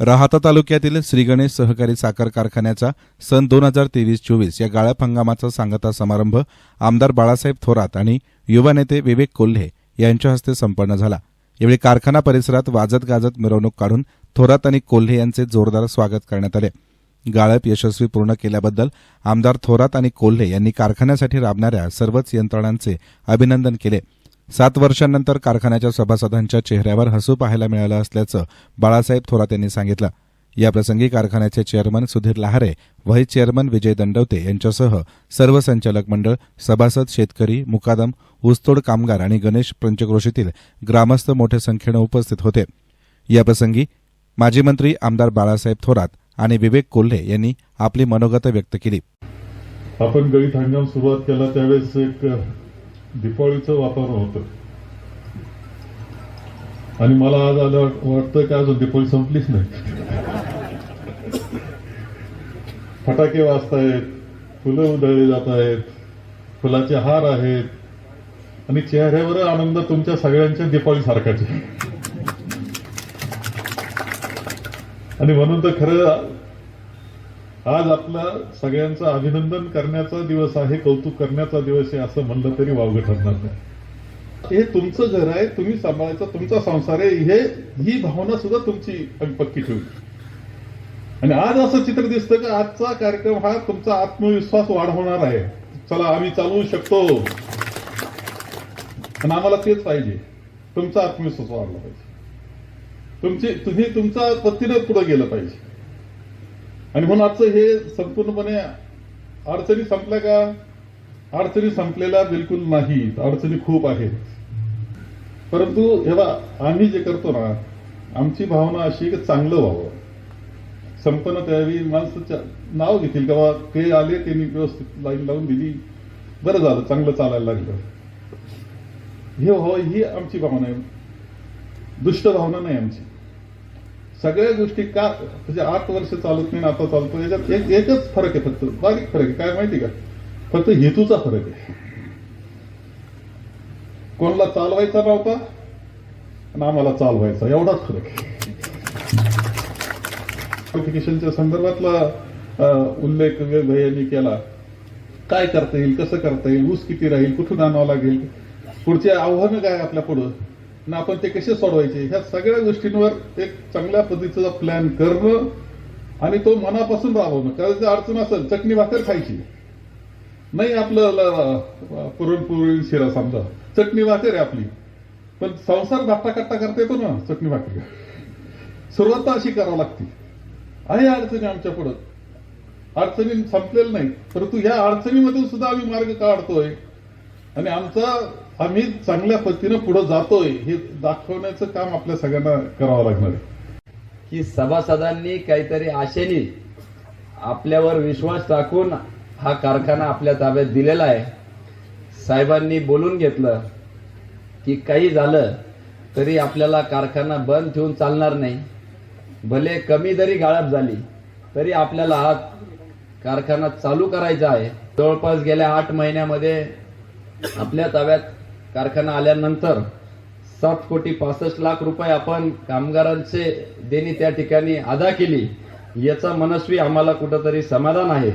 राहाता तालुक्यातील श्रीगणेश सहकारी साखर कारखान्याचा सन दोन हजार तेवीस चोवीस या गाळप हंगामाचा सांगता समारंभ आमदार बाळासाहेब थोरात आणि युवा नेते विवेक कोल्हे यांच्या हस्ते संपन्न झाला. यावेळी कारखाना परिसरात वाजत गाजत मिरवणूक काढून थोरात आणि कोल्हे यांचे जोरदार स्वागत करण्यात आले. गाळप यशस्वी पूर्ण केल्याबद्दल आमदार थोरात आणि कोल्हे यांनी कारखान्यासाठी राबणाऱ्या सर्वच यंत्रणांचे अभिनंदन केले. सात वर्षांनंतर कारखान्याच्या सभासदांच्या चेहऱ्यावर हसू पाहायला मिळालं असल्याचं बाळासाहेब थोरात यांनी सांगितलं. याप्रसंगी कारखान्याचे chairman Sudhir Lahare vice chairman Vijay Dandavate यांच्यासह सर्व संचालक मंडळ सभासद शेतकरी मुकादम ऊसतोड कामगार आणि गणेश पंचक्रोशीतील ग्रामस्थ मोठ्या संख्येनं उपस्थित होते. याप्रसंगी माजी मंत्री आमदार बाळासाहेब थोरात आणि विवेक कोल्हे यांनी आपली मनोगत व्यक्त केली. आपण गळीत हंगाम सुरुवात केला त्यावेळेस एक दिपाळीचं वातावरण होतं. आणि मला आज आलं वाटतं की अजून दिपाळी संपलीच नाही. फटाके वाजतायत फुलं उधळली जात आहेत फुलाचे हार आहेत. आणि चेहऱ्यावर आनंद तुमच्या सगळ्यांच्या दिपाळी सारखाचे आणि म्हणून तर खरं आज आपला सगळ्यांचं अभिनंदन करण्याचा दिवस आहे कौतुक करण्याचा दिवस आहे असं म्हणलं तरी वावगं ठरणार नाही. हे तुमचं घर आहे तुम्ही सांभाळायचं तुमचा संसार आहे हे ही भावना सुद्धा तुमची पक्की ठेवली. आणि आज असं चित्र दिसतं की आजचा कार्यक्रम हा तुमचा आत्मविश्वास वाढवणार आहे. चला आम्ही चालवू शकतो. आणि आम्हाला तेच पाहिजे. तुमचा आत्मविश्वास वाढला पाहिजे. तुमची तुम्ही तुमचा पत्तीनं पुढे गेलं पाहिजे. आणि म्हणून आजचं हे संपूर्णपणे अडचणी संपल्या का? अडचणी संपलेल्या बिलकुल नाहीत. अडचणी खूप आहेत. परंतु हे आम्ही जे करतो ना आमची भावना अशी की चांगलं व्हावं. संपन्न त्यावेळी माणसं नाव घेतील का? बा ते आले त्यांनी व्यवस्थित लाईन लावून दिली. बरं झालं चांगलं चालायला लागलं. हे व्हावं ही आमची भावना आहे. दुष्ट भावना नाही आमची. सगळ्या गोष्टी का म्हणजे आठ वर्ष चालत नाही आता चालतो याच्यात एक एकच फरक आहे फक्त. बारीक फरक आहे. काय माहिती का? फक्त हेतूचा फरक आहे. कोणाला चालवायचा नव्हता आणि आम्हाला चालवायचा. एवढाच फरक आहे. नोटिफिकेशनच्या संदर्भातला उल्लेख यांनी केला. काय करता येईल कसं करता येईल ऊस किती राहील कुठून आणावं लागेल? पुढचे आव्हानं काय आपल्या पुढं? आणि आपण ते कसे सोडवायचे? ह्या सगळ्या गोष्टींवर एक चांगल्या पद्धतीचा प्लॅन करणं आणि तो मनापासून राबवणं. कारण अडचण असेल चटणी भाकर खायची. नाही आपलं पुरणपुरी शिरा समजा. चटणी भाकर आहे आपली. पण संसार धाकटा कट्टा करता येतो ना चटणी भाकर. सुरुवात तर अशी करावी लागते. आहे अडचणी आमच्या पुढं. अडचणी संपलेल्या नाही परंतु ह्या अडचणीमधून सुद्धा आम्ही मार्ग काढतोय. आणि आमचा आम्ही चांगल्या पद्धतीनं पुढे जातोय हे दाखवण्याचं काम आपल्या सगळ्यांना करावं लागणार आहे. की सभासदांनी काहीतरी आशेने आपल्यावर विश्वास टाकून हा कारखाना आपल्या ताब्यात दिलेला आहे. साहेबांनी बोलून घेतलं की काही झालं तरी आपल्याला कारखाना बंद ठेवून चालणार नाही. भले कमी जरी गाळप झाली तरी आपल्याला हा कारखाना चालू करायचा आहे. जवळपास गेल्या आठ महिन्यामध्ये आपल्या ताब्यात कारखाना आल्यानंतर सात कोटी पासष्ट लाख रुपये आपण कामगारांचे देणी त्या ठिकाणी अदा केली. याचा मनस्वी आम्हाला कुठंतरी समाधान आहे.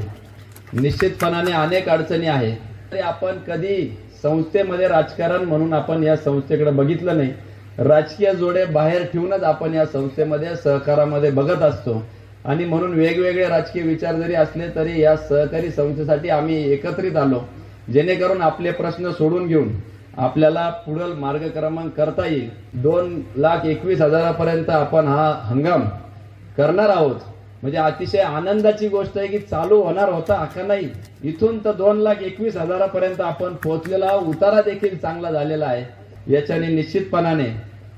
निश्चितपणाने अनेक अडचणी आहे. तरी आपण कधी संस्थेमध्ये राजकारण म्हणून आपण या संस्थेकडे बघितलं नाही. राजकीय जोडे बाहेर ठेवूनच आपण या संस्थेमध्ये सहकारामध्ये बघत असतो. आणि म्हणून वेगवेगळे राजकीय विचार जरी असले तरी या सहकारी संस्थेसाठी आम्ही एकत्रित आलो. जेणेकरून आपले प्रश्न सोडून घेऊन आपल्याला पुढील मार्गक्रमण करता येईल. दोन लाख एकवीस हजारापर्यंत आपण हा हंगाम करणार आहोत. म्हणजे अतिशय आनंदाची गोष्ट आहे की चालू होणार होता का नाही. इथून तर दोन लाख एकवीस हजारापर्यंत आपण पोहोचलेला उतारा देखील चांगला झालेला आहे. याच्याने निश्चितपणाने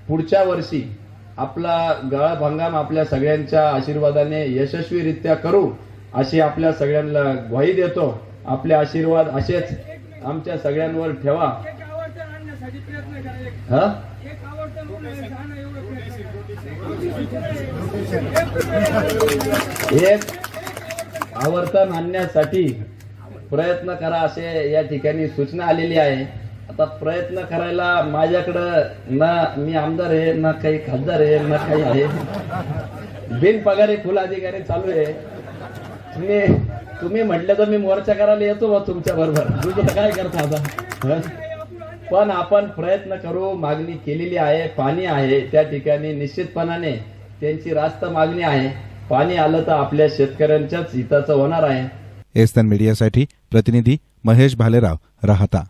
पुढच्या वर्षी आपला गाळप हंगाम आपल्या सगळ्यांच्या आशीर्वादाने यशस्वीरित्या करू अशी आपल्या सगळ्यांना ग्वाही देतो. आपले आशीर्वाद असेच आमच्या सगळ्यांवर ठेवा एक आवडतं आणण्यासाठी प्रयत्न करा एक- हा? एक आवर्तन आणण्यासाठी प्रयत्न करा असे या ठिकाणी सूचना आलेली आहे. आता प्रयत्न करायला माझ्याकडं ना मी आमदार आहे ना काही खासदार आहे ना काही आहे. बिनपगारी फुल अधिकारी चालू आहे. तुम्ही तुम्ही म्हटलं तर मी मोर्चा करायला येतो बा तुमच्या बरोबर. दुसरं काय करता आता? पण आपण प्रयत्न करू मागणी केलेली आहे पाणी आहे त्या ठिकाणी निश्चितपणाने त्यांची रास्त मागणी आहे. पाणी आलं तर आपल्या शेतकऱ्यांच्याच हिताचं होणार आहे. एस्तन मीडियासाठी प्रतिनिधी महेश भालेराव राहता.